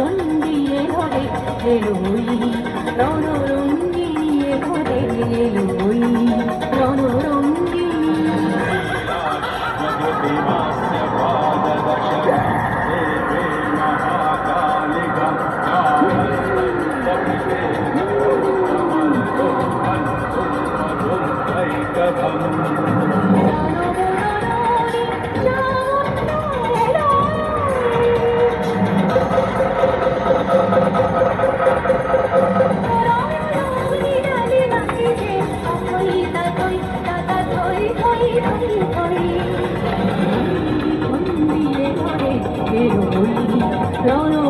এ ঘরে এলোই রণরঙ্গিনী এ ঘরে alloy রণরঙ্গিনী Don't know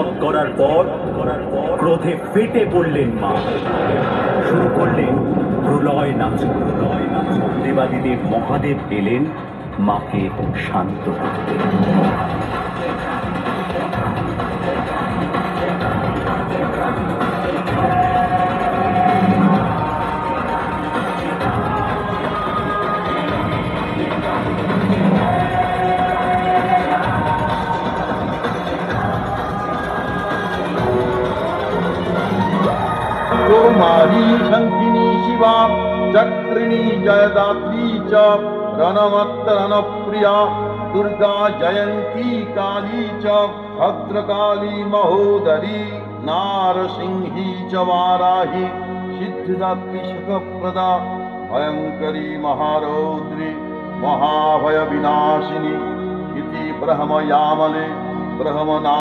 বধ করার পর করার পর ক্রোধে ফেটে পড়লেন মা। শুরু করলেন প্রলয় নাচ প্রলয় নাচ। দেবাদিদেব মহাদেব এলেন মাকে শান্ত করতে। कौमारी शङ्किनी शिवा चक्रिणी जयदात्री च रणमत्तरणप्रिया दुर्गा जयन्ती काली च भद्रकाली महोदरी नारसिंही च वाराहि सिद्धिदात्री सुखप्रदा भयङ्करी महारौद्री महाभयविनाशिनी इति ब्रह्मयामले ब्रह्मना